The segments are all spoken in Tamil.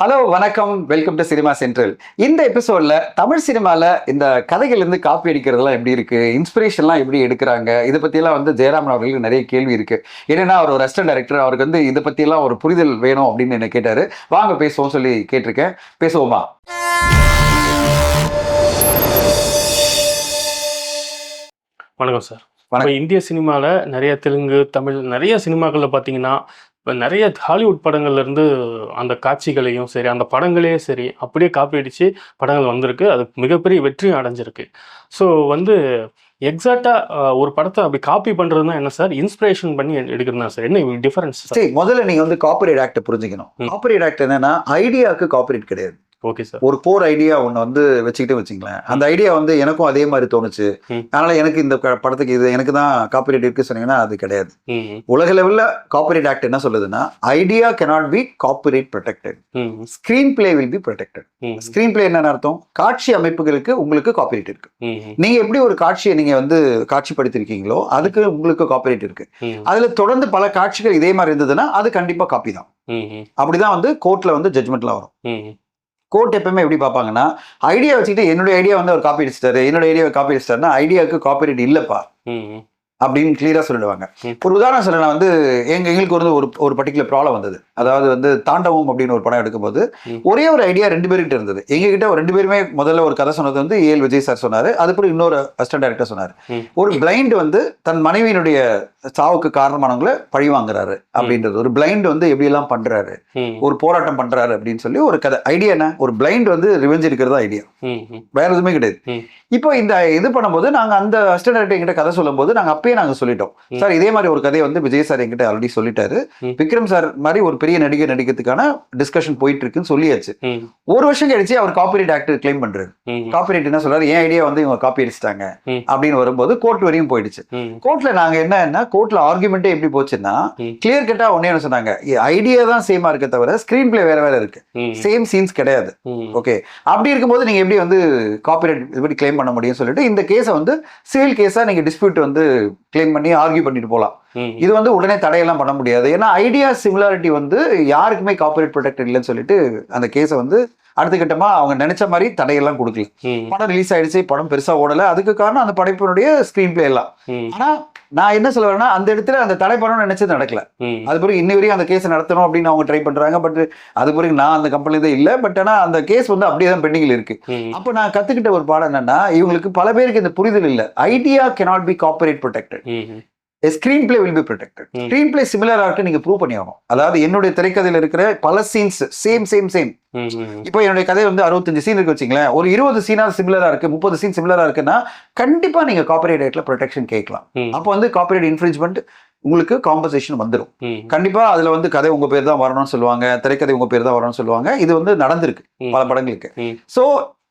ஹலோ வணக்கம். வெல்கம் டு சினிமா சென்ட்ரல் இந்த எபிசோட்ல தமிழ் சினிமால இந்த கதைகள் இருந்து காப்பி அடிக்கிறதுலாம் எப்படி இருக்கு? இன்ஸ்பிரேஷன்லாம் எப்படி எடுக்கிறாங்க? இதை பத்தியெல்லாம் வந்து ஜெயராமன் அவர்களுக்கு நிறைய கேள்வி இருக்கு. என்னன்னா அவர் ஒரு ரெஸ்டாரண்ட் டைரக்டர் அவருக்கு வந்து இதை பத்தியெல்லாம் ஒரு புரிதல் வேணும் அப்படின்னு என்ன கேட்டாரு. வாங்க பேசுவோம் சொல்லி கேட்டிருக்கேன். பேசுவோமா? வணக்கம் சார். இப்போ இந்திய சினிமாவில் நிறைய தெலுங்கு தமிழ் நிறைய சினிமாக்களில் பார்த்தீங்கன்னா இப்போ நிறைய ஹாலிவுட் படங்கள்ல இருந்து அந்த காட்சிகளையும் சரி அந்த படங்களையும் சரி அப்படியே காப்பி அடித்து படங்கள் வந்திருக்கு. அது மிகப்பெரிய வெற்றியும் அடைஞ்சிருக்கு. ஸோ வந்து எக்ஸாக்டாக ஒரு படத்தை அப்படி காப்பி பண்ணுறதுனா என்ன சார்? இன்ஸ்பிரேஷன் பண்ணி எடு- எடுக்கிறதா சார்? என்ன டிஃபரன்ஸ் சார்? முதல்ல நீங்க வந்து காப்பரேட் ஆக்ட் புரிஞ்சுக்கணும். காப்பரேட் ஆக்ட் என்னன்னா ஐடியாவுக்கு காப்பரேட் கிடையாது. ஓகே சார் ஒரு கோர் ஐடியா ஒன்று வந்து வச்சுக்கிட்டு வச்சுங்களேன் அந்த ஐடியா வந்து எனக்கும் அதே மாதிரி தோணுச்சு. அதனால எனக்கு இந்த படத்துக்கு இது எனக்கு தான் காப்பரேட் இருக்கு சொன்னீங்கன்னா அது கிடையாது. உலக லெவல்ல காப்பரேட் ஆக்ட் என்ன சொல்லுதுன்னா idea cannot be copyright protected screenplay will be protected screenplay என்ன அர்த்தம்? காட்சி அமைப்புகளுக்கு உங்களுக்கு காப்பரேட் இருக்கு. நீங்க எப்படி ஒரு காட்சியை நீங்க வந்து காட்சிப்படுத்திருக்கீங்களோ அதுக்கு உங்களுக்கு காப்பரேட் இருக்கு. அதுல தொடர்ந்து பல காட்சிகள் இதே மாதிரி இருந்ததுன்னா அது கண்டிப்பா காப்பி தான். அப்படிதான் வந்து கோர்ட்ல வந்து ஜட்மெண்ட்ல வரும். கோர்ட் எப்பவுமே எப்படி பார்ப்பாங்கன்னா ஐடியா வச்சுக்கிட்டு என்னுடைய ஐடியா வந்து அவர் காப்பி அடிச்சிட்டாரு என்னோட ஐடியாவை காப்பி அடிச்சிட்டாருன்னா ஐடியாவுக்கு காப்பிரைட் இல்லப்பா. இல்லைப்பா அப்படின்னு கிளியரா சொல்லிடுவாங்க. ஒரு உதாரணம் சொல்லலாம் வந்து எங்க எங்களுக்கு வந்து ஒரு ஒரு பர்டிகுலர் ப்ராப்ளம் வந்தது. அதாவது வந்து தாண்டவம் அப்படின்னு ஒரு படம் எடுக்கும்போது. ஒரே ஒரு ஐடியா ரெண்டு பேர்கிட்ட இருந்தது. எங்க கிட்ட ஒரு ரெண்டு பேருமே முதல்ல ஒரு கதை சொன்னது வந்து ஏஎல் விஜய் சார் சொன்னாரு. அதுக்கப்புறம் இன்னொரு அசிஸ்டன்ட் டைரக்டர் சொன்னாரு. ஒரு பிளைண்ட் வந்து தன் மனைவியினுடைய சாவுக்கு காரணமானவங்களை பழி வாங்குறாரு அப்படின்றது. ஒரு பிளைண்ட் வந்து எப்படி எல்லாம் பண்றாரு? ஒரு போராட்டம் பண்றாரு அப்படின்னு சொல்லி ஒரு கதை. ஐடியா என்ன? ஒரு பிளைண்ட் வந்து ரிவெஞ்ச் இருக்கிறதா ஐடியா வேற எதுவுமே கிடையாது. இப்போ இந்த இது பண்ணும்போது நாங்க அந்த அசிஸ்டன்ட் டைரக்டர் எங்கிட்ட கதை சொல்லும்போது நாங்க அப்பயே நாங்க சொல்லிட்டோம். சார் இதே மாதிரி ஒரு கதையை வந்து விஜய் சார் எங்கிட்ட ஆல்ரெடி சொல்லிட்டாரு. விக்ரம் சார் மாதிரி ஒரு பெரிய நடிகை நடிக்கிறதுக்கான டிஸ்கஷன் போயிட்டு இருக்குன்னு சொல்லியாச்சு ஒரு வருஷம் கழிச்சு அவர் காப்பிரைட் ஆக்ட் கிளைம் பண்றாரு. காப்பிரைட் என்ன சொல்றாரு? என் ஐடியா வந்து இவங்க காப்பி அடிச்சிட்டாங்க. அப்படின்னு வரும்போது கோர்ட் வரையும் போயிடுச்சு. கோர்ட்ல நாங்க என்னன்னா கோர்ட்ல ஆர்குமெண்ட்டே எப்படி போச்சுன்னா. கிளியர் கட்டா ஒன்னே என்ன சொன்னாங்க ஐடியா தான் சேமா இருக்க தவிர ஸ்கிரீன் பிளே வேற வேற இருக்கு. சேம் சீன்ஸ் கிடையாது. ஓகே அப்படி இருக்கும்போது நீங்க எப்படி வந்து காப்பிரைட் எப்படி கிளைம் பண்ண முடியும்னு சொல்லிட்டு இந்த கேஸை வந்து சிவில் கேஸா நீங்க டிஸ்பியூட் வந்து கிளைம் பண்ணி ஆர்கியூ பண்ணிட்டு போலாம். ம் இது வந்து உடனே தடையெல்லாம் பண்ண முடியாது. ஏன்னா ஐடியா சிமிலாரிட்டி வந்து யாருக்குமே காப்பிரைட் ப்ரொடெக்ட் இல்லைன்னு சொல்லிட்டு அந்த கேஸை வந்து அடுத்த கட்டமா அவங்க நினைச்ச மாதிரி தடையெல்லாம் கொடுக்கல. படம் ரிலீஸ் ஆயிடுச்சு படம் பெருசா ஓடல. அதுக்கு காரணம் அந்த படைப்பினுடைய ஸ்கிரீன் பிளே எல்லாம். ஆனா நான் என்ன சொல்ல வரேன்னா அந்த இடத்துல அந்த தடை நினைச்சது நடக்கல. அது பிறகு இன்னி வரையும் அந்த கேஸ் நடத்தணும் அப்படின்னு அவங்க ட்ரை பண்றாங்க. பட் அது பிறகு நான் அந்த கம்பெனி தான் இல்லை. பட் ஆனா அந்த கேஸ் வந்து அப்படியே தான் பெண்டிங்கில் இருக்கு. அப்போ நான் கத்துக்கிட்ட ஒரு பாடம் என்னன்னா இவங்களுக்கு பல பேருக்கு இந்த புரிதல் இல்ல. Idea cannot be copyright protected screenplay will be protected. Screenplay சிமிலரா இருக்கு நீங்க ப்ரூவ் பண்ணி ஆகணும் அதாவது என்னுடைய திரைக்கதையில இருக்கிற பல சீன்ஸ் சேம் சேம் சேம் இப்போ என்னுடைய கதை வந்து அறுபத்தஞ்சு சீன் இருக்கு வச்சுங்களேன் ஒரு இருபது சீனா சிமிலரா இருக்கு முப்பது சீன் சிமிலரா இருக்குன்னா கண்டிப்பா நீங்க காப்பரேட் ரேட்ல ப்ரொடெக்ஷன் கேட்கலாம். ம். அப்போ வந்து காப்பரேட் இன்ஃப்ரிஞ்ச்மெண்ட் உங்களுக்கு காம்பன்சேஷன் வந்துடும் ம் கண்டிப்பா அதுல வந்து கதை உங்க பேர் தான் வரணும்னு சொல்லுவாங்க திரைக்கதை உங்க பேர் தான் வரணும்னு சொல்லுவாங்க. இது வந்து நடந்திருக்கு. பல படங்களுக்கு. சோ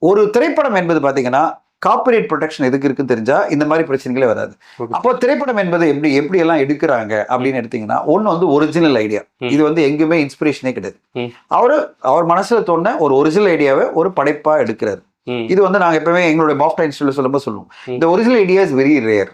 ஒரு திரைப்படம் என்பது பாத்தீங்கன்னா காப்பிரைட் ப்ரொடெக்ஷன் எதுக்கு இருக்குன்னு தெரிஞ்சா இந்த மாதிரி பிரச்சனைகளே வராது. அப்போ திரைப்படம் என்பது எப்படி எப்படி எல்லாம் எடுக்கிறாங்க அப்படின்னு எடுத்தீங்கன்னா ஒண்ணு வந்து ஒரிஜினல் ஐடியா. இது வந்து எங்குமே இன்ஸ்பிரேஷனே கிடையாது. அவரு அவர் மனசுல தோணுன ஒரு ஒரிஜினல் ஐடியாவை ஒரு படைப்பா எடுக்கிறாரு. இது வந்து நாங்க எப்பவுமே எங்களுடைய பாஃப்டா இன்ஸ்டியூட்ல சொல்லும்போது சொல்லுவோம். இந்த original idea is very rare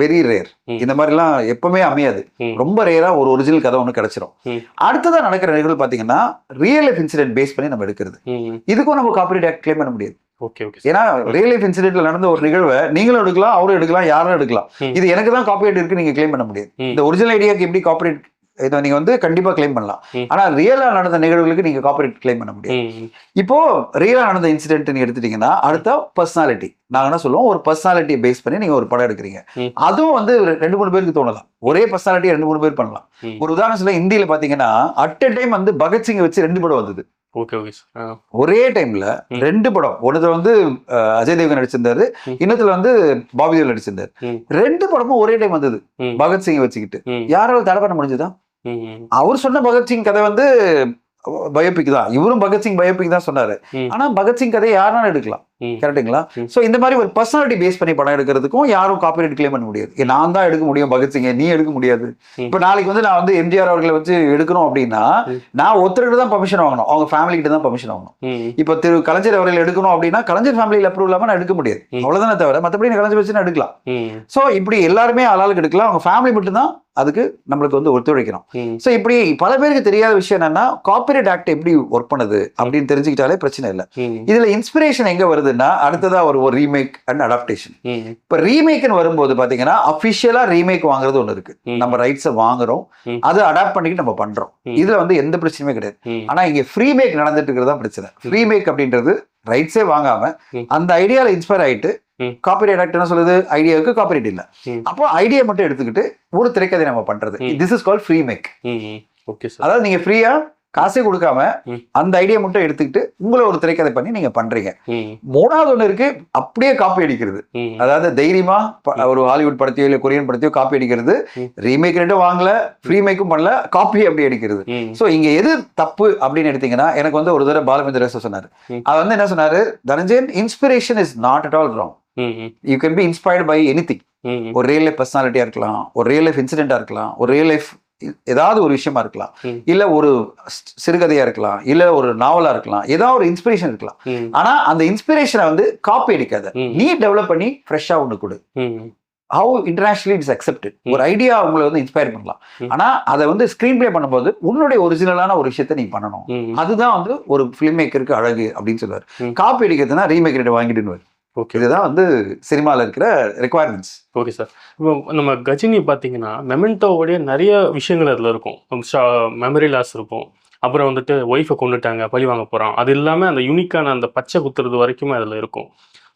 very rare. இந்த மாதிரிலாம் எப்பவுமே அமையாது. ரொம்ப ரேரா ஒரு ஒரிஜினல் கதை ஒன்று கிடைச்சிரும். ம். அடுத்ததா நடக்கிற நிகழ்வு பாத்தீங்கன்னா ரியல் லைஃப் இன்சிடென்ட் பேஸ் பண்ணி நம்ம எடுக்கிறது. இதுக்கும் நம்ம காப்பிரைட் ஆக்ட் கிளைம் பண்ண முடியாது. ஓகே ஓகே ஏன்னா ரியல் லைஃப் இன்சிடென்ட்ல நடந்த ஒரு நிகழ்வை நீங்களும் எடுக்கலாம் அவரும் எடுக்கலாம் யாரும் எடுக்கலாம். இது எனக்கு தான் காப்பிரைட் இருக்கு நீங்க கிளைம் பண்ண முடியாது. இந்த ஒரிஜினல் ஐடியாக்கு எப்படி காப்பிரைட் இதை நீங்க வந்து கண்டிப்பா கிளைம் பண்ணலாம். ஆனா ரியலா நடந்த நிகழ்வுகளுக்கு நீங்க காப்பிரைட் கிளைம் பண்ண முடியாது. ம் இப்போ ரியலா நடந்த இன்சிடென்ட் நீங்க எடுத்துட்டீங்கன்னா அடுத்த பர்சனாலிட்டி நாங்க என்ன சொல்லுவோம்? ஒரு பர்சனாலிட்டியை பேஸ் பண்ணி நீங்க ஒரு படம் எடுக்கிறீங்க. அதுவும் வந்து ரெண்டு மூணு பேருக்கு தோணலாம். ஒரே பர்சனாலிட்டி ரெண்டு மூணு பேர் பண்ணலாம். ஒரு உதாரணம் சொல்ல இந்தியில பாத்தீங்கன்னா அட் a டைம் வந்து பகத்சிங் வச்சு ரெண்டு படம் வந்தது. ஓகே ஓகே சார் ஆ. ஒரே டைம்ல. ரெண்டு படம். ஒன்றுல வந்து அஜய் தேவகன் நடிச்சிருந்தாரு. இன்னத்துல வந்து பாபி தேவல் நடிச்சிருந்தாரு. ரெண்டு படமும் ஒரே டைம் வந்தது. ம். பகத்சிங் வச்சுக்கிட்டு. யாரால தடை பண்ண முடிஞ்சுதா? ம் அவர் சொன்ன பகத்சிங் கதை வந்து பயோபிக் தான். இவரும் பகத்சிங் பயோபிக் தான் சொன்னாரு. ஆனா பகத்சிங் கதையை யாருனாலும் எடுக்கலாம். ம். சோ இந்த மாதிரி ஒரு பர்சனாலிட்டி பேஸ் பண்ணி படம் எடுக்கிறதுக்கும் யாரும் காப்பிரைட் கிளைம் பண்ண முடியாது. நான் தான் எடுக்க முடியும் பகத்சிங்க நீ எடுக்க முடியாது. இப்ப நாளைக்கு வந்து நான் வந்து எம்ஜிஆர் அவர்களை வச்சு எடுக்கணும் அப்படின்னா. நான் ஒருத்தர்கிட்ட தான் பர்மிஷன் வாங்கணும். அவங்க ஃபேமிலி கிட்ட தான் பர்மிஷன் வாங்கணும். இப்போ திரு கலைஞர் அவர்கள் எடுக்கணும் அப்படின்னா கலைஞர் ஃபேமிலியில் அப்ரூவ் இல்லாம நான் எடுக்க முடியாது. ம். அவ்வளவுதானே தவிர மற்றபடி கலைஞர் வச்சு நான் எடுக்கலாம். சோ இப்படி எல்லாருமே ஆளாளுக்கு எடுக்கலாம். அவங்க ஃபேமிலி மட்டும்தான் அதுக்கு நம்மளுக்கு வந்து ஒத்துழைக்கணும். சோ இப்படி பல பேருக்கு தெரியாத விஷயம் என்னன்னா காப்பிரைட் ஆக்ட் எப்படி ஒர்க் பண்ணுது அப்படின்னு தெரிஞ்சுக்கிட்டாலே பிரச்சனை இல்லை. இதுல இன்ஸ்பிரேஷன் எங்க வருதுன்னா அடுத்ததா ஒரு ஒரு ரீமேக் அண்ட் அடாப்டேஷன் இப்ப ரீமேக்னு வரும்போது பாத்தீங்கன்னா அபிஷியலா ரீமேக் வாங்குறது ஒண்ணு இருக்கு. நம்ம ரைட்ஸை வாங்குறோம். அதை அடாப்ட் பண்ணிக்கிட்டு நம்ம பண்றோம். ம். இதுல வந்து எந்த பிரச்சனையுமே கிடையாது. ம். ஆனா இங்க ஃப்ரீ மேக் நடந்துட்டு இருக்கிறது தான் பிரச்சனை. ஃப்ரீ மேக் அப்படின்றது ரைட்ஸே வாங்காம. அந்த ஐடியால இன்ஸ்பயர் ஆயிட்டு ம். காப்பிரைட் ஆக்ட் என்ன சொல்லுது? ஐடியாவுக்கு காப்பிரைட் இல்ல. அப்போ ஐடியா மட்டும் எடுத்துக்கிட்டு ஒரு திரைக்கதை நம்ம பண்றது. This is call free make அதாவது நீங்க ஃப்ரீயா காசே கொடுக்காம. அந்த ஐடியா மட்டும் எடுத்துக்கிட்டு உங்களை ஒரு திரைக்கதை பண்ணி நீங்க பண்றீங்க. மூணாவது ஒண்ணு இருக்கு அப்படியே காப்பி அடிக்கிறது. அதாவது தைரியமா ஒரு ஹாலிவுட் படத்தையோ இல்ல கொரியன் படத்தையோ காப்பி அடிக்கிறது. ரீமேக் ரெண்டும் வாங்கல ஃப்ரீ மேக்கும் பண்ணல காப்பி அப்படி அடிக்கிறது. சோ இங்க எது தப்பு அப்படின்னு எடுத்தீங்கன்னா எனக்கு வந்து ஒரு தடவை பாலமேந்திர சொன்னாரு. அது வந்து என்ன சொன்னாரு? Dhananjayan inspiration is not at all wrong you can be inspired by anything ஒரு ரியல் லைஃப் பர்சனாலிட்டியா இருக்கலாம் ஒரு ரியல் லைஃப் இன்சிடென்டா இருக்கலாம் ஒரு ரியல் லைஃப் ஏதாவது ஒரு விஷயமா இருக்கலாம். இல்ல ஒரு சிறுகதையா இருக்கலாம் இல்ல ஒரு நாவலா இருக்கலாம் ஏதாவது ஒரு இன்ஸ்பிரேஷன் இருக்கலாம். ஆனா அந்த இன்ஸ்பிரேஷனை வந்து காப்பி அடிக்காத. நீ டெவலப் பண்ணி ஃப்ரெஷ்ஷா ஒண்ணு கொடு. ஹவு இன்டர்நேஷனலி இட்ஸ் அக்செப்டட் ஒரு ஐடியா உங்களை வந்து இன்ஸ்பயர் பண்ணலாம். ஆனா அதை வந்து ஸ்கிரீன் ப்ளே பண்ணும்போது உன்னுடைய ஒரிஜினலான ஒரு விஷயத்தை நீ பண்ணணும். அதுதான் வந்து ஒரு ஃபிலிம் மேக்கருக்கு அழகு அப்படின்னு சொல்லுவார். காப்பி அடிக்கிறதுனா ரீமேக் ரேட் வாங்கிடுன்னு ஓகே. இதுதான் வந்து சினிமால இருக்கிற ரெக்குவயர்மெண்ட்ஸ் ஓகே சார். இப்போ நம்ம கஜினி பார்த்தீங்கன்னா மெமெண்டோவுடைய நிறைய விஷயங்கள் அதில் இருக்கும். மெமரி லாஸ் இருக்கும். அப்புறம் வந்துட்டு ஒய்ஃபை கொண்டுட்டாங்க பழி வாங்க போகிறான் அது இல்லாமல் அந்த யூனிக்கான அந்த பச்சை குத்துறது வரைக்குமே அதில் இருக்கும்.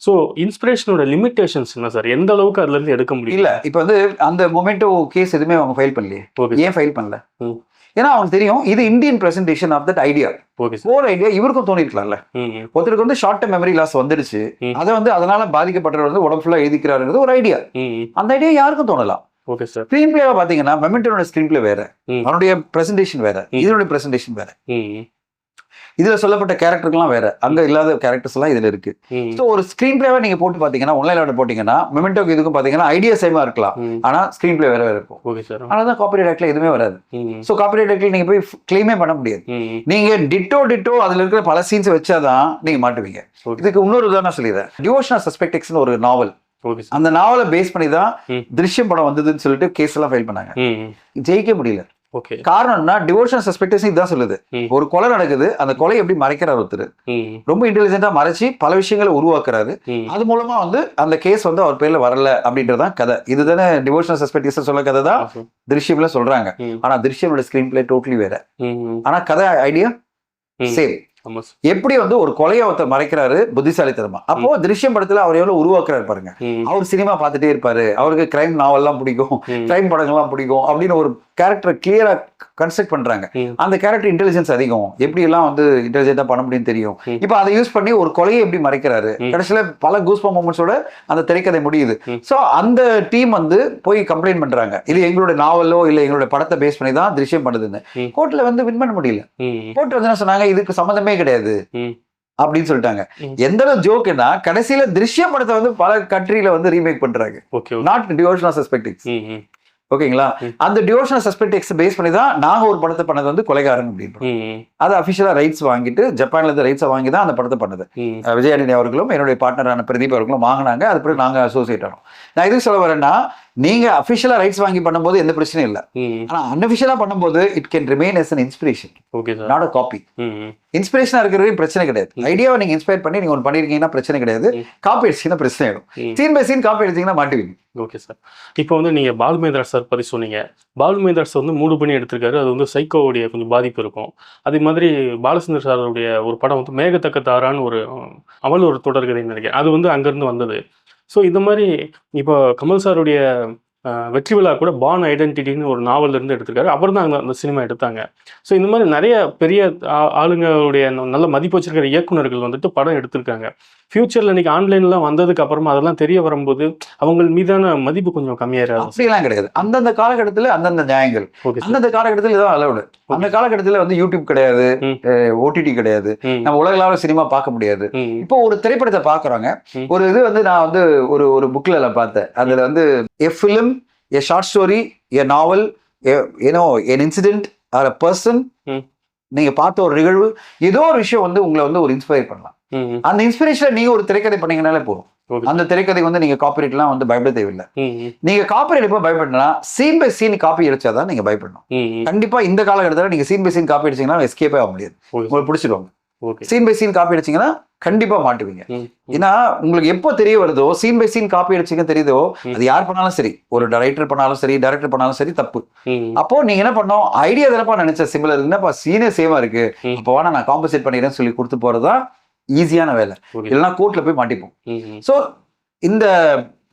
ஸோ இன்ஸ்பிரேஷனோட லிமிட்டேஷன்ஸ் என்ன சார்? எந்த அளவுக்கு அதுலேருந்து எடுக்க முடியும்? இல்ல இப்ப வந்து அந்த மொமெண்டோ கேஸ் எதுவுமே அவங்க ஃபைல் பண்ணலையே. ஏன் ஃபைல் பண்ணல. ஏன்னா அவனுக்கு தெரியும் இது Indian presentation of that idea core idea இவருக்கும் தோணிருக்கலாம்ல. ம் ம், ஒருத்தருக்கு வந்து ஷார்ட் டர்ம் மெமரி லாஸ் வந்துடுச்சு ம். அதை வந்து அதனால பாதிக்கப்பட்டவர் வந்து உடம்பு ஃபுல்லா எழுதிக்கிறாருங்கிறது ஒரு ஐடியா அந்த ஐடியா யாருக்கும் தோணலாம். ஓகே சார் ஸ்க்ரீன் பிளேவா பாத்தீங்கன்னா மெமெண்டோட ஸ்க்ரீன் பிளே வேற. அவனுடைய பிரசன்டேஷன் வேற. இதனுடைய பிரசன்டேஷன் வேற. இதுல சொல்லப்பட்ட கேரக்டர்லாம் வேற. அங்க இல்லாத கேரக்டர்ஸ் எல்லாம் இதுல இருக்கு. ஸோ ஒரு ஸ்க்ரீன் பிளேவை நீங்க போட்டு பாத்தீங்கன்னா ஒன்லைன் போட்டீங்கன்னா மெமெண்டோக்கு இதுக்கும் பாத்தீங்கன்னா ஐடியா சேமா இருக்கலாம். ஆனா ஸ்க்ரீன் பிளே வேற வேற இருக்கும். ஓகே சார் அதனால தான் காப்பிரைட் ஆக்ட்ல எதுவுமே வராது. ஸோ காப்பிரைட் ஆக்ட்ல நீங்க போய் கிளைமே பண்ண முடியாது. நீங்க டிட்டோ டிட்டோ அதுல இருக்கிற பல சீன்ஸ் வச்சாதான் நீங்க மாட்டுவீங்க. இதுக்கு இன்னொரு உதாரணம் சொல்லிடுறேன். டிவோஷனா சஸ்பெக்டெக்ஸ்னு ஒரு நாவல் அந்த நாவலை பேஸ் பண்ணி தான். திருஷ்யம் படம் வந்ததுன்னு சொல்லிட்டு கேஸ் எல்லாம் ஃபைல் பண்ணாங்க. ஜெயிக்க முடியல. ஓகே காரணம் என்ன டிவோஷன் சஸ்பெக்டேஷன் இதுதான் சொல்லுது. ஒரு கொலை நடக்குது அந்த கொலை எப்படி மறைக்கிறார் ஒருத்தர்? ரொம்ப இன்டெலிஜென்ட்டா மறைச்சு பல விஷயங்களை உருவாக்குறாரு. அது மூலமா வந்து அந்த கேஸ் வந்து அவர் பேர்ல வரல அப்படின்றதான் கதை. இதுதானே டிவோஷனல் சஸ்பெக்டேஷன் சொல்ல கதை தான். திருஷ்யம்ல சொல்றாங்க. ஆனா திருஷ்யமோட ஸ்கிரீன் பிளே டோட்டலி வேற ஆனா கதை ஐடியா. சேம் எப்படி வந்து ஒரு கொலையை ஒருத்தர் மறைக்கிறாரு புத்திசாலித்தனமா? அப்போ திருஷ்யம் படத்துல அவர் எவ்வளவு உருவாக்குறாரு பாருங்க. அவர் சினிமா பார்த்துட்டே இருப்பாரு. அவருக்கு கிரைம் நாவல்லாம் பிடிக்கும். ம். கிரைம் படங்கள்லாம் பிடிக்கும். அப்படின்னு ஒரு கேரக்டர் கிளியரா கன்ஸ்ட்ரக்ட் பண்றாங்க. அந்த கேரக்டர் இன்டெலிஜென்ஸ் அதிகம். எப்படி எல்லாம் வந்து இன்டெலிஜென்ட்டா பண்ண முடியும்னு தெரியும். இப்போ அதை யூஸ் பண்ணி ஒரு கொலையை எப்படி மறைக்கிறாரு. கடைசியில பல கூஸ்பா மூமெண்ட்ஸோட அந்த திரைக்கதை முடியுது. சோ அந்த டீம் வந்து போய் கம்ப்ளைண்ட் பண்றாங்க. இது எங்களோட நாவலோ இல்ல எங்களோட படத்தை பேஸ் பண்ணி தான் திருஷ்யம் பண்ணுதுன்னு. கோர்ட்ல வந்து வின் பண்ண முடியல. கோர்ட் வந்து என்ன சொன்னாங்க? இதுக்கு சம்மந்தமே கிடையாது. அப்படின்னு சொல்லிட்டாங்க. எந்த அளவு ஜோக்குன்னா கடைசியில திருஷ்யம் படத்தை வந்து பல கண்ட்ரியில வந்து ரீமேக் பண்றாங்க. நாட் டிவோஷனல் சஸ்பெக்டிக்ஸ் ம் ம். ஓகேங்களா. அந்த டிவோஷனல் சஸ்பெக்டிக்ஸ் பேஸ் பண்ணி தான் நாங்க ஒரு படத்தை பண்ணது வந்து கொலைகாரன் அப்படின்னு அது அஃபிஷியலா ரைட்ஸ் வாங்கிட்டு ஜப்பான்ல இருந்து ரைட்ஸை வாங்கி தான் அந்த படத்தை பண்ணது. ம். அஹ் விஜய் ஆண்டனி அவர்களும் என்னுடைய பார்ட்னரான பிரதீப் அவர்களும் வாங்கினாங்க. அது பிறகு நாங்க அசோசியேட் ஆனோம். நான் எதுக்கு சொல்ல வரேன்னா நீங்க அஃபிஷியலா ரைட்ஸ் வாங்கி பண்ணும்போது எந்த பிரச்சனையும் இல்லை. ஆனா அன்அஃபிஷியலா பண்ணும்போது it can remain as an inspiration okay sir not a copy இன்ஸ்பிரேஷனா இருக்கிறது பிரச்சனை கிடையாது. ஐடியாவை நீங்க இன்ஸ்பயர் பண்ணி நீங்க ஒன்று பண்ணிருக்கீங்கன்னா பிரச்சனை கிடையாது. காப்பி அடிச்சீங்கன்னா பிரச்சனை ஆயிடும். சீன் பை சீன் காப்பி அடிச்சீங்கன்னா மாட்டுவீங்க ஓகே சார் இப்போ வந்து நீங்கள் பாலுமேந்திரா சார் பற்றி சொன்னீங்க. பாலுமேந்திரா சார் வந்து மூடு பண்ணி எடுத்திருக்காரு. அது வந்து சைக்கோவுடைய கொஞ்சம் பாதிப்பு இருக்கும். அதே மாதிரி பாலச்சந்தர் சாருடைய ஒரு படம் வந்து மேகத்தக்க தாரான்னு ஒரு அவள் ஒரு தொடர்கதைன்னு நினைக்கிறேன். அது வந்து அங்கேருந்து வந்தது. ஸோ இந்த மாதிரி இப்போ கமல் சாருடைய வெற்றி விழா கூட பான் ஐடென்டிட்டின்னு ஒரு நாவல் இருந்து எடுத்திருக்காரு. அப்புறம் தான் அந்த- சினிமா எடுத்தாங்க. ஸோ இந்த மாதிரி நிறைய பெரிய ஆளுங்களுடைய ந- நல்ல மதிப்பு வச்சிருக்கிற இயக்குனர்கள் வந்துட்டு படம் எடுத்திருக்காங்க. ஃபியூச்சர்ல இன்னைக்கு ஆன்லைன்லாம் வந்ததுக்கு அப்புறமா அதெல்லாம் தெரிய வரும்போது அவங்க மீதான மதிப்பு கொஞ்சம் கம்மியாயிராது. அப்படிலாம் கிடையாது. அந்தந்த காலகட்டத்துல அந்தந்த நியாயங்கள். அந்தந்த காலகட்டத்தில் இதான் அலவுடு அந்த காலகட்டத்துல வந்து யூடியூப் கிடையாது. ஓடிடி கிடையாது. நம்ம உலகளாவிய சினிமா பார்க்க முடியாது. இப்போ ஒரு திரைப்படத்தை பாக்குறாங்க ம். ஒரு இது வந்து நான் வந்து ஒரு ஒரு எல்லாம் பார்த்தேன். அதுல வந்து a film a short story a novel ஏனோ an incident or a person. நீங்க பார்த்த ஒரு நிகழ்வு ஏதோ ஒரு விஷயம் வந்து உங்களை வந்து ஒரு இன்ஸ்பயர் பண்ணலாம். அந்த இன்ஸ்பிரேஷன்ல நீங்க ஒரு திரைக்கதை பண்ணீங்கனாலே போதும். அந்த திரைக்கதைக்கு வந்து நீங்க காப்பிரைட்லாம் வந்து பயப்பட தேவையில்லை. நீங்க காப்பிரைட் எப்போ பயப்படணும்னா சீன் பை சீன் காப்பி அடிச்சாதான் நீங்க பயப்படணும். கண்டிப்பா இந்த காலகட்டத்தில் நீங்க சீன் பை சீன் காப்பி அடிச்சீங்கன்னா எஸ்கேப்பே ஆக முடியாது. உங்களுக்கு பிடிச்சிடுவாங்க. சீன் பை சீன் காப்பி அடிச்சீங்கன்னா கண்டிப்பா மாட்டுவீங்க. ஏன்னா உங்களுக்கு எப்போ தெரிய வருதோ சீன் பை சீன் காப்பி அடிச்சீங்க தெரியுதோ. அது யார் பண்ணாலும் சரி ஒரு டைரக்டர் பண்ணாலும் சரி டைரக்டர் பண்ணாலும் சரி தப்பு. அப்போ நீங்க என்ன பண்ணோம் ஐடியா தானப்பா நினைச்ச சிமிலர் என்னப்பா சீனே சேமா இருக்கு. அப்போ வேணா நான் காம்பன்சேட் பண்ணிடுறேன்னு சொல்லி கொடுத்து போறதா ஈஸியான வேலை. இல்லைன்னா கோர்ட்ல போய் மாட்டிப்போம். ஸோ இந்த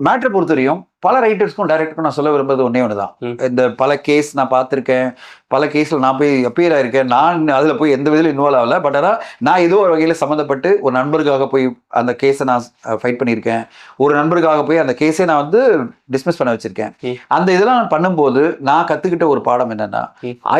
மேட்ரை பொறுத்தவரையும் பல ரைட்டர்ஸ்க்கும் டைரக்டருக்கும் நான் சொல்ல விரும்புறது ஒன்னே ஒன்று தான். இந்த பல கேஸ் நான் பார்த்துருக்கேன். பல கேஸ்ல நான் போய் அப்பியர் ஆயிருக்கேன். நான் அதுல போய் எந்த விதத்திலும் இன்வால்வ் ஆகல. பட் ஆனால் நான் ஏதோ ஒரு வகையில சம்மந்தப்பட்டு ஒரு நண்பருக்காக போய் அந்த கேஸை நான் ஃபைட் பண்ணியிருக்கேன். ஒரு நண்பருக்காக போய் அந்த கேஸை நான் வந்து டிஸ்மிஸ் பண்ண வச்சிருக்கேன். அந்த இதெல்லாம் நான் பண்ணும்போது நான் கத்துக்கிட்ட ஒரு பாடம் என்னன்னா.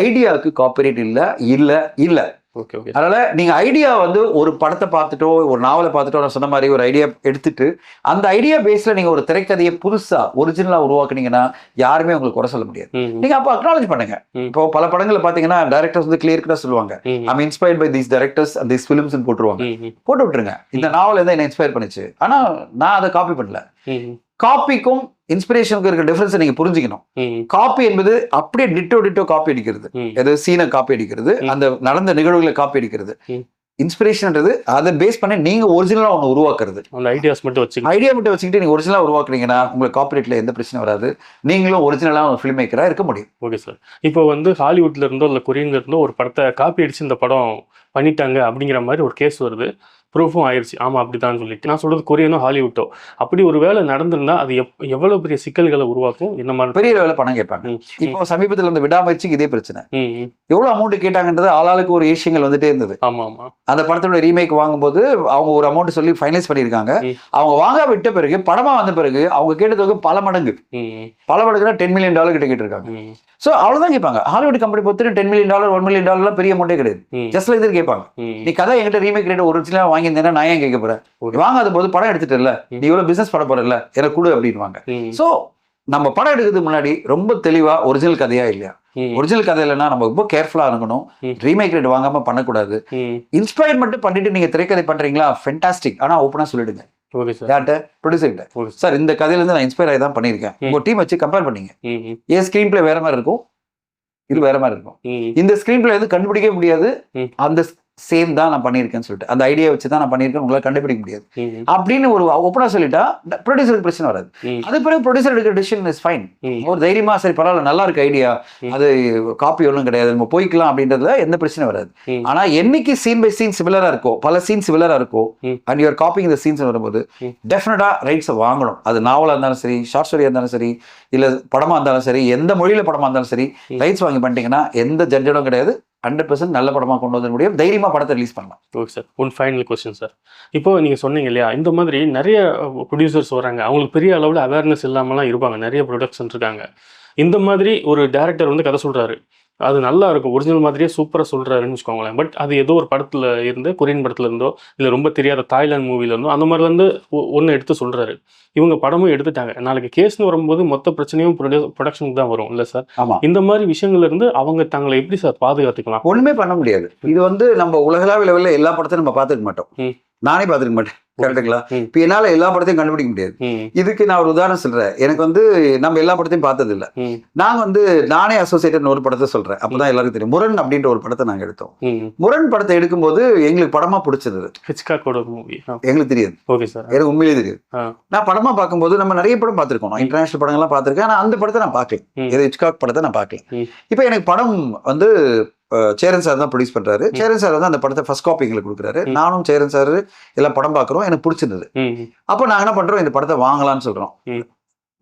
ஐடியாவுக்கு காப்பிரைட் இல்ல இல்ல இல்ல. ஓகே ஓகே அதனால நீங்க ஐடியா வந்து ஒரு படத்தை பார்த்துட்டோ ஒரு நாவலை பார்த்துட்டோ நான் சொன்ன மாதிரி ஒரு ஐடியா எடுத்துட்டு அந்த ஐடியா பேஸ்ல நீங்க ஒரு திரைக்கதையை புதுசா ஒரிஜினலா உருவாக்குனீங்கன்னா யாருமே உங்களுக்கு குறை சொல்ல முடியாது. நீங்க அப்போ அக்னாலேஜ் பண்ணுங்க. இப்போ பல படங்களை பாத்தீங்கன்னா டேரக்டர்ஸ் வந்து கிளியர் கட்டா சொல்லுவாங்க. I'm inspired by these directors and these films போட்டுருவாங்க. போட்டு விட்டுருங்க. இந்த நாவல் எதாவது என்ன இன்ஸ்பயர் பண்ணுச்சு. ஆனா நான் அதை காப்பி பண்ணல. காப்பிக்கும் இன்ஸ்பிரேஷனுக்கும் இருக்க டிஃபரன்ஸை நீங்க புரிஞ்சுக்கணும். காப்பி என்பது அப்படியே டிட்டோ டிட்டோ காப்பி அடிக்கிறது. எது சீனை காப்பி அடிக்கிறது. அந்த நடந்த நிகழ்வுகளை காப்பி அடிக்கிறது. இன்ஸ்பிரேஷன்ன்றது அதை பேஸ் பண்ணி நீங்க ஒரிஜினலா ஒன்று உருவாக்குறது. அந்த ஐடியாஸ் மட்டும் வச்சுக்கணும். ஐடியா மட்டும் வச்சுக்கிட்டு நீங்க ஒரிஜினலா உருவாக்குறீங்கன்னா உங்களுக்கு காப்பிரைட்ல எந்த பிரச்சனையும் வராது. நீங்களும் ஒரிஜினலா ஒரு ஃபில்ம் மேக்கரா இருக்க முடியும். ஓகே சார் இப்போ வந்து ஹாலிவுட்ல இருந்தோ இல்லை கொரியன்ல இருந்தோ ஒரு படத்தை காப்பி அடிச்சு இந்த படம் பண்ணிட்டாங்க அப்படிங்கிற மாதிரி ஒரு கேஸ் வருது. ப்ரூஃபும் ஆயிடுச்சு ஆமா அப்படிதான் சொல்லிட்டு. நான் சொல்றது கொரியனோ ஹாலிவுட்டோ. அப்படி ஒரு வேலை நடந்திருந்தா அது எப் எவ்வளவு பெரிய சிக்கல்களை உருவாக்கும்? இந்த மாதிரி? பெரிய லெவலில் பணம் கேட்பாங்க. இப்போ சமீபத்தில் இந்த விடாமுயற்சிக்கு இதே பிரச்சனை. எவ்வளவு அமௌண்ட் கேட்டாங்கன்றது ஆளாளுக்கு ஒரு விஷயங்கள் வந்துட்டே இருந்தது. ஆமா ஆமா. அந்த படத்தோட ரீமேக் வாங்கும்போது அவங்க ஒரு அமௌண்ட் சொல்லி ஃபைனலைஸ் பண்ணியிருக்காங்க. அவங்க வாங்க விட்ட பிறகு படமா வந்த பிறகு அவங்க கேட்டதுக்கு பல மடங்கு. பல மடங்குனா டென் மில்லியன் டாலர் கிட்ட கேட்டிருக்காங்க. ஸோ அவ்வளவுதான் கேட்பாங்க. ஹாலிவுட் கம்பெனி பொறுத்து ten million dollar one million டாலர்லாம் பெரிய அமௌண்ட்டே கிடையாது. ஜஸ்ட் லைக் கேட்பாங்க. நீ கதை என்கிட்ட ரீமேக் ரேட் ஒரு ஒரிஜினலா வாங்கியிருந்தேன்னா நான் ஏன் கேட்க போறேன்? வாங்காத போது படம் எடுத்துட்டல ம். நீ இவ்வளவு பிசினஸ் பண்ண போறல எனக்கு கொடு அப்படின்வாங்க ஸோ நம்ம படம் எடுக்கிறதுக்கு முன்னாடி ரொம்ப தெளிவா ஒரிஜினல் கதையா இல்லையா? ஒரிஜினல் கதை இல்லைன்னா நம்ம ரொம்ப கேர்ஃபுல்லா இருக்கணும். ரீமேக் ரேட் வாங்காம பண்ணக்கூடாது. இன்ஸ்பயர் மட்டும் பண்ணிட்டு நீங்க திரைக்கதை பண்றீங்களா? ஃபென்டாஸ்டிக் ஆனா ஓப்பனா சொல்லிடுங்க. சார். இந்த கதையில இருந்து நான் இன்ஸ்பயர் ஆகி தான் ம். உங்க டீம் வச்சு கம்பேர் பண்ணீங்க. என் ஸ்கிரீன் பிளே வேற மாதிரி இருக்கும். இது வேற மாதிரி இருக்கும். இந்த ஸ்கிரீன் பிளே வந்து கண்டுபிடிக்க முடியாது. அந்த சேம் தான் நான் பண்ணியிருக்கேன்னு சொல்லிட்டு அந்த ஐடியா வச்சு தான் நான் பண்ணியிருக்கேன் உங்களால கண்டுபிடிக்க முடியாது அப்படின்னு ஒரு ஓப்பனா சொல்லிட்டா ப்ரொடியூசருக்கு பிரச்சனை வராது அது பிறகு ப்ரொடியூசர் எடுக்கிற டிசிஷன் இஸ் ஃபைன். ஒரு தைரியமா சரி பரவாயில்ல நல்லா இருக்கு ஐடியா. அது காப்பி ஒன்றும் கிடையாது நம்ம போய்க்கலாம் அப்படின்றதுல எந்த பிரச்சனையும் வராது. ஆனா என்னைக்கு சீன் பை சீன் சிமிலரா இருக்கோ பல சீன் சிமிலரா இருக்கோ. அண்ட் யூஆர் காப்பிங் இந்த சீன்ஸ் வரும்போது. டெஃபினட்டா ரைட்ஸை வாங்கணும் அது நாவலா இருந்தாலும் சரி ஷார்ட் ஸ்டோரியா இருந்தாலும் சரி இல்ல படமா இருந்தாலும் சரி எந்த மொழியில படமா இருந்தாலும் சரி. ரைட்ஸ் வாங்கி பண்ணிட்டீங்கன்னா எந்த ஜட்ஜடும் கிடையாது ஹண்ட்ரட் பர்சன்ட் நல்ல படமாக கொண்டு வந்த முடியும். தைரியமாக படத்தை ரிலீஸ் பண்ணலாம். Okay sir one final question sir இப்போ நீங்கள் சொன்னீங்க இல்லையா இந்த மாதிரி நிறைய uh, ப்ரொடியூசர்ஸ் வராங்க. அவங்களுக்கு பெரிய அளவில் அவேர்னஸ் இல்லாமலாம் இருப்பாங்க. நிறைய ப்ரொடக்ஷன் இருக்காங்க. இந்த மாதிரி ஒரு டேரக்டர் வந்து கதை சொல்கிறாரு அது நல்லா இருக்கும். ஒரிஜினல் மாதிரியே சூப்பராக சொல்கிறாருன்னு வச்சுக்கோங்களேன். பட் அது ஏதோ ஒரு படத்தில் இருந்து கொரியன் படத்துல இருந்தோ இல்லை ரொம்ப தெரியாத தாய்லாந்து மூவில இருந்தோ அந்த மாதிரிலேருந்து ஒன்று எடுத்து சொல்கிறாரு இவங்க படமும் எடுத்துட்டாங்க. நாளைக்கு கேஸ்னு வரும்போது மொத்த பிரச்சனையும் ப்ரொடக்ஷனுக்கு தான் வரும் இல்லை சார்? இந்த மாதிரி விஷயங்கள்ல இருந்து அவங்க தங்களை எப்படி சார் பாதுகாத்துக்கலாம்? ஒண்ணுமே பண்ண முடியாது. இது வந்து நம்ம உலகளாவிய லெவல்ல எல்லா படத்தையும் நம்ம பார்த்துக்க மாட்டோம். நானே பார்த்துக்க மாட்டேன். கரெக்டுங்களா. இப்போ என்னால எல்லா படத்தையும் கண்டுபிடிக்க முடியாது. இதுக்கு நான் ஒரு உதாரணம் சொல்றேன். எனக்கு வந்து நம்ம எல்லா படத்தையும் பார்த்தது இல்ல நாங்க வந்து நானே அசோசியேட்டட் ஒரு படத்தை சொல்றேன். அப்பதான் எல்லாருக்கும் தெரியும். முரண் அப்படின்ற ஒரு படத்தை நாங்க எடுத்தோம். முரண் படத்தை எடுக்கும்போது எங்களுக்கு படமா பிடிச்சது எங்களுக்கு தெரியாது. எனக்கு உண்மையிலேயே தெரியாது. நான் படமா பார்க்கும்போது நம்ம நிறைய படம் பார்த்திருக்கோம். நான் இன்டர்நேஷனல் படங்கள்லாம் பார்த்திருக்கேன். ஆனா அந்த படத்தை நான் பார்க்கல. இது ஹிச்காக் படத்தை நான் பார்க்கல. இப்போ எனக்கு படம் வந்து சேரன் சார் தான் ப்ரொடியூஸ் பண்றாரு. சேரன் சார் வந்து அந்த படத்தை ஃபர்ஸ்ட் காப்பி எங்களுக்கு கொடுக்குறாரு. நானும் சேரன் சார் எல்லாம் படம் பார்க்குறோம். எனக்கு பிடிச்சிருந்தது. அப்போ நாங்க என்ன பண்றோம்? இந்த படத்தை வாங்கலாம்னு சொல்றோம்.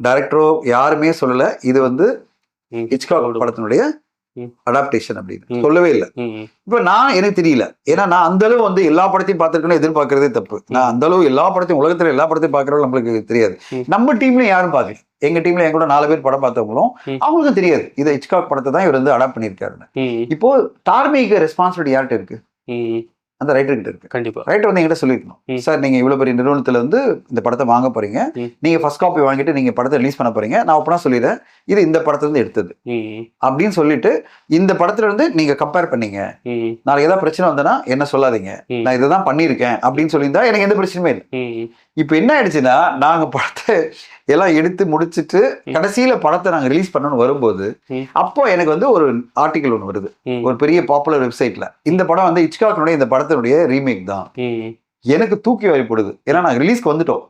டைரக்டரோ யாருமே சொல்லல. இது வந்து. ஹிச்காக் படத்தினுடைய. அடாப்டேஷன் அப்படின்னு. சொல்லவே இல்லை. இப்ப நான் எனக்கு தெரியல. ஏன்னா நான் அந்த அளவு வந்து எல்லா படத்தையும் பார்த்துருக்கேன்னு எதிர்பார்க்கறதே தப்பு. நான் அந்த அளவு எல்லா படத்தையும் உலகத்துல எல்லா படத்தையும் பார்க்கறவங்க நம்மளுக்கு தெரியாது. நம்ம டீம்ல யாரும் பார்க்கல. எங்க டீம்ல என் கூட நாலு பேர் படம் பார்த்தவங்களும். அவங்களுக்கும் தெரியாது இதை ஹிச்காக் படத்தை தான் இவர் வந்து அடாப்ட் பண்ணியிருக்காருன்னு இப்போ தார்மீக ரெஸ்பான்சிபிலிட்டி யார்கிட்ட இருக்கு. அந்த ரைட்டர் கிட்ட இருக்கு. கண்டிப்பா. ரைட்டர் வந்து என்கிட்ட சொல்லியிருக்கணும். சார் நீங்க இவ்வளவு பெரிய நிறுவனத்துல வந்து இந்த படத்தை வாங்க போறீங்க. நீங்க ஃபர்ஸ்ட் காப்பி வாங்கிட்டு நீங்க படத்தை ரிலீஸ் பண்ண போறீங்க. நான் அப்பனா சொல்லிடுறேன். இது இந்த படத்துல இருந்து எடுத்தது. அப்படின்னு சொல்லிட்டு இந்த படத்துல இருந்து நீங்க கம்பேர் பண்ணீங்க. நாளைக்கு ஏதாவது பிரச்சனை வந்தனா என்ன சொல்லாதீங்க. நான் இதை தான் பண்ணியிருக்கேன் அப்படின்னு சொல்லியிருந்தா எனக்கு எந்த பிரச்சனையுமே இல்லை. இப்போ என்ன ஆயிடுச்சுன்னா நாங்க படத்தை எல்லாம் எடுத்து முடிச்சிட்டு. கடைசியில படத்தை நாங்க ரிலீஸ் பண்ணணும்னு வரும்போது. அப்போ எனக்கு வந்து ஒரு ஆர்டிகல் ஒன்று வருது. ஒரு பெரிய பாப்புலர் வெப்சைட்ல இந்த படம் வந்து இச்காக்கினுடைய இந்த படத்தினுடைய ரீமேக் தான். எனக்கு தூக்கி வாரிப்படுது ஏன்னா நாங்க ரிலீஸ்க்கு வந்துட்டோம்.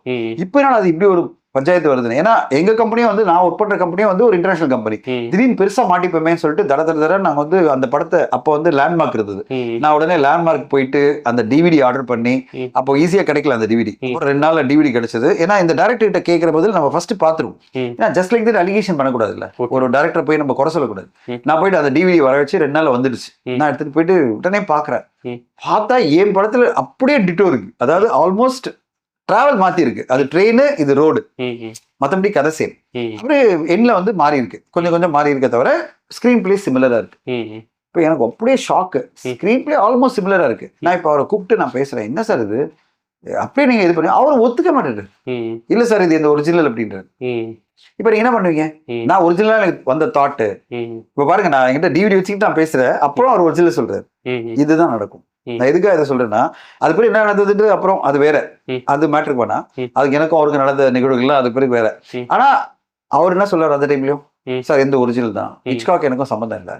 இப்போ என்ன அது இப்படி ஒரு பஞ்சாயத்து வருதுன்னு ஏன்னா எங்க கம்பெனியும் வந்து நான் ஒர்க் பண்ற கம்பெனியும் வந்து ஒரு இன்டர்நேஷனல் கம்பெனி திடீர்னு பெருசா மாட்டிப்போமேன்னு சொல்லிட்டு தட தட தட நாங்க வந்து அந்த படத்தை அப்போ வந்து லேண்ட்மார்க் இருந்தது நான் உடனே லேண்ட்மார்க் போயிட்டு அந்த டிவிடி ஆர்டர் பண்ணி. அப்போ ஈஸியா கிடைக்கல அந்த டிவிடி. ஒரு ரெண்டு நாள்ல டிவிடி கிடைச்சது ஏன்னா இந்த டேரக்டர் கிட்ட கேட்கிற போது நம்ம ஃபர்ஸ்ட் பாத்துருவோம். ஏன்னா ஜஸ்ட் லைக் தட் அலிகேஷன் பண்ணக்கூடாது இல்ல. ஒரு டேரக்டர் போய் நம்ம குறை சொல்லக்கூடாது. நான் போயிட்டு அந்த டிவிடி வர வச்சு ரெண்டு நாள்ல வந்துடுச்சு. நான் எடுத்துட்டு போயிட்டு உடனே பாக்குறேன். பார்த்தா என் படத்துல அப்படியே டிட்டோ இருக்கு அதாவது ஆல்மோஸ்ட் டிராவல் மாத்தி இருக்கு அது ட்ரெயின் இது ரோடு ம், ம், மத்தபடி கதை சேம் அப்புறம் எண்ணில் வந்து மாறி இருக்கு. கொஞ்சம் கொஞ்சம் மாறி இருக்கே தவிர ஸ்க்ரீன் பிளே சிமிலரா இருக்கு. இப்போ எனக்கு அப்படியே ஷாக்கு ஸ்க்ரீன் பிளே ஆல்மோஸ்ட் சிமிலரா இருக்கு. நான் இப்போ அவரை கூப்பிட்டு நான் பேசுறேன். என்ன சார் இது? அப்படியே நீங்க இது பண்ணி அவர் ஒத்துக்க மாட்டேன் இல்ல சார் இது இந்த ஒரிஜினல் அப்படின்றாரு. இப்போ நீங்க என்ன பண்ணுவீங்க. நான் ஒரிஜினலா எனக்கு வந்த தாட்டு இப்போ பாருங்க நான் என்கிட்ட டிவிடி வச்சுக்கிட்டு நான் பேசுறேன். அப்புறம் அவர் ஒரிஜினல் சொல்றாரு. இதுதான் நடக்கும். நான் எதுக்காக இதை சொல்றேன்னா அது பிறகு என்ன நடந்ததுன்றது அப்புறம் அது வேற. அது மேட்ருக்கு வேணா. ம். அதுக்கு எனக்கும் அவருக்கு நடந்த நிகழ்வுகள்லாம் அது பிறகு வேற. ஆனா அவர் என்ன சொல்றாரு அந்த டைம்லயும். சார் எந்த ஒரிஜினல் தான். ஹிச்காக் எனக்கும் சம்மந்தம் இல்லை.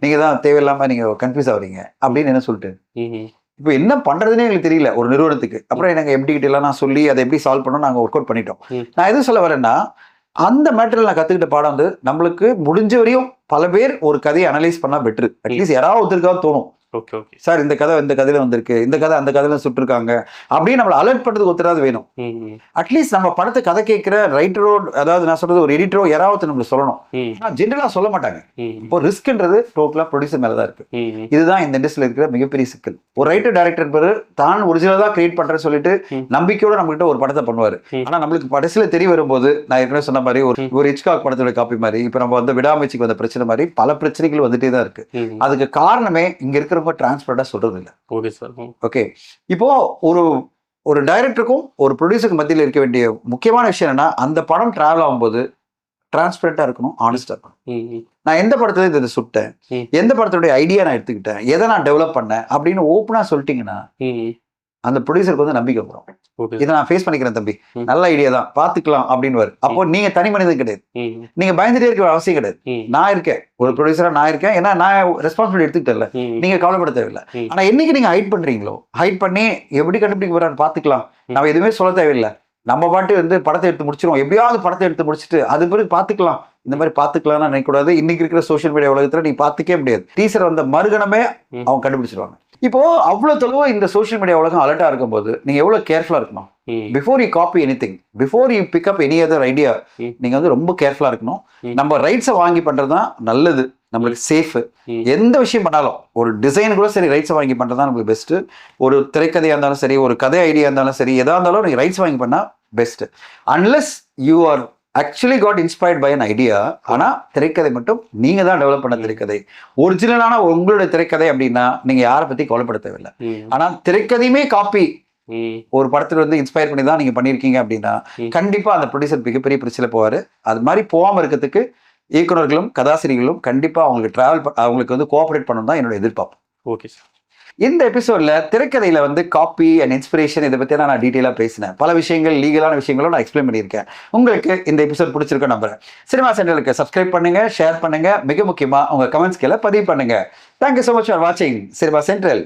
நீங்க தான் தேவையில்லாம நீங்க கன்ஃபியூஸ் ஆகுறீங்க அப்படின்னு என்ன சொல்லிட்டு. இப்போ என்ன பண்றதுனே எங்களுக்கு தெரியல ஒரு நிறுவனத்துக்கு. அப்புறம் எனக்கு எம்டி கிட்ட எல்லாம் நான் சொல்லி அதை எப்படி சால்வ் பண்ணணும் நாங்க ஒர்க் அவுட் பண்ணிட்டோம். நான் எது சொல்ல வரேன்னா அந்த மேட்டரில் நான் கத்துக்கிட்ட பாடம் வந்து நம்மளுக்கு முடிஞ்ச வரையும் பல பேர் ஒரு கதையை அனலைஸ் பண்ணா பெட்ரு அட்லீஸ்ட் யாராவது ஒருத்தருக்காவது தோணும். ஓகே ஓகே சார் இந்த கதை இந்த கதையில வந்திருக்கு. இந்த கதை அந்த கதையில சுட்டிருக்காங்க. அப்படின்னு நம்மளை அலர்ட் பண்றதுக்கு ஒருத்தராவது வேணும். அட்லீஸ்ட் நம்ம படத்தை கதை கேட்கிற ரைட்டரோ அதாவது நான் சொல்றது ஒரு எடிட்டரோ யாராவது நம்மளுக்கு சொல்லணும். ஜென்ரலாக சொல்ல மாட்டாங்க. இப்போ ரிஸ்க்ன்றது டோட்டலாக ப்ரொடியூசர் மேலே தான் இருக்கு. இதுதான் இந்த இண்டஸ்ட்ரியில் இருக்கிற மிகப்பெரிய சிக்கல். ஒரு ரைட்டர் டேரக்டர் பேரு தான் ஒரிஜினலாக கிரியேட் பண்றேன்னு சொல்லிட்டு. நம்பிக்கையோட நம்மகிட்ட ஒரு படத்தை பண்ணுவாரு. ஆனா நம்மளுக்கு கடைசியில தெரிய வரும்போது நான் ஏற்கனவே சொன்ன மாதிரி ஒரு ஒரு ஹிச்காக் படத்தோட காப்பி மாதிரி இப்போ நம்ம வந்து விடாமுயற்சிக்கு வந்த பிரச்சனை மாதிரி பல பிரச்சனைகள் வந்துட்டே தான் இருக்கு. அதுக்கு காரணமே இங்க இருக்கிறவங்க டிரான்ஸ்பரண்டா சொல்றது இல்லை ஓகே சார் ஓகே இப்போ ஒரு ஒரு டைரக்டருக்கும் ஒரு ப்ரொடியூசருக்கு மத்தியில் இருக்க வேண்டிய முக்கியமான விஷயம் என்னன்னா அந்த படம் டிராவல் ஆகும்போது டிரான்ஸ்பரண்டா இருக்கணும் ஆனஸ்டா இருக்கணும். நான் எந்த படத்துல இதை சுட்டேன். எந்த படத்துடைய ஐடியா நான் எடுத்துக்கிட்டேன்? எதை நான் டெவலப் பண்ணேன்? அப்படின்னு ஓப்பனா சொல்லிட்டீங்கன்னா. அந்த ப்ரொடியூசருக்கு வந்து நம்பிக்கை வரும். இதை நான் ஃபேஸ் பண்ணிக்கிறேன் தம்பி. நல்ல ஐடியா தான். பாத்துக்கலாம் அப்படின்னு அப்போ நீங்க தனி மனிதன் கிடையாது. நீங்க பயந்துட்டே இருக்க அவசியம் கிடையாது. நான் இருக்கேன். ஒரு ப்ரொடியூசரா நான் இருக்கேன். ஏன்னா நான் ரெஸ்பான்சிபிலிட்டி எடுத்துக்கிட்டேன்ல. ம், நீங்க கவலைப்பட தேவையில்லை. ஆனா என்னைக்கு நீங்க ஹைட் பண்றீங்களோ? ஹைட் பண்ணி எப்படி கண்டுபிடிக்க போறான்னு பாத்துக்கலாம். நம்ம எதுவுமே சொல்ல தேவையில்லை. நம்ம பாட்டு வந்து படத்தை எடுத்து முடிச்சிருவோம். எப்படியாவது படத்தை எடுத்து முடிச்சிட்டு அது பிறகு பாத்துக்கலாம் இந்த மாதிரி பாத்துக்கலாம்னு நினைக்கக்கூடாது. இன்னைக்கு இருக்கிற சோஷியல் மீடியா உலகத்துல நீ பாத்துக்கவே முடியாது. டீசர் வந்த மறுகணமே. அவங்க கண்டுபிடிச்சிருவாங்க. இப்போ அவ்வளவு தொலைவா இந்த சோஷியல் மீடியா உலகம் அலர்ட்டா இருக்கும்போது நீங்க எவ்வளவு கேர்ஃபுல்லா இருக்கணும். Before you copy anything before you pick up any other idea ம். நீங்க வந்து ரொம்ப கேர்ஃபுல்லா இருக்கணும். நம்ம ரைட்ஸை வாங்கி பண்றது தான் நல்லது. நம்மளுக்கு சேஃப். எந்த விஷயம் பண்ணாலும் ஒரு டிசைன் கூட சரி ரைட்ஸை வாங்கி பண்றது தான் நம்மளுக்கு பெஸ்ட் ஒரு திரைக்கதையா இருந்தாலும் சரி ஒரு கதை ஐடியா இருந்தாலும் சரி எதா இருந்தாலும் நீங்க ரைட்ஸ் வாங்கி பண்ணா best unless you are actually got inspired by an idea ஆனா திரைக்கதை மட்டும் நீங்க தான் டெவலப் பண்ண திரைக்கதை. ஒரிஜினலான உங்களுடைய திரைக்கதை அப்படின்னா நீங்க யாரை பத்தி கவலைப்பட தேவையில்லை. ம், ஆனா திரைக்கதையுமே காப்பி ஒரு படத்துல வந்து இன்ஸ்பயர் பண்ணி தான் நீங்க பண்ணிருக்கீங்க அப்படின்னா. கண்டிப்பா அந்த ப்ரொடியூசர் மிகப்பெரிய பிரச்சனை போவாரு. அது மாதிரி போகாம இருக்கிறதுக்கு இயக்குனர்களும் கதாசிரியர்களும் கண்டிப்பா அவங்களுக்கு டிராவல் அவங்களுக்கு வந்து கோஆபரேட் பண்ணணும் தான் என்னோட எதிர்பார்ப்பு. ஓகே சார் இந்த எபிசோட்ல திரைக்கதையில வந்து காப்பி அண்ட் இன்ஸ்பிரேஷன் இதை பத்தி நான் டீட்டெயிலாக பேசினேன். பல விஷயங்கள் லீகலான விஷயங்களும் நான் எக்ஸ்பிளைன் பண்ணியிருக்கேன். உங்களுக்கு இந்த எபிசோட் பிடிச்சிருக்க நம்புறேன். சினிமா சென்டருக்கு சப்ஸ்கிரைப் பண்ணுங்க ஷேர் பண்ணுங்க. மிக முக்கியமா உங்க கமெண்ட்ஸ் கீழே பதிவு பண்ணுங்க. Thank you so much for வாட்சிங் சினிமா சென்ட்ரல்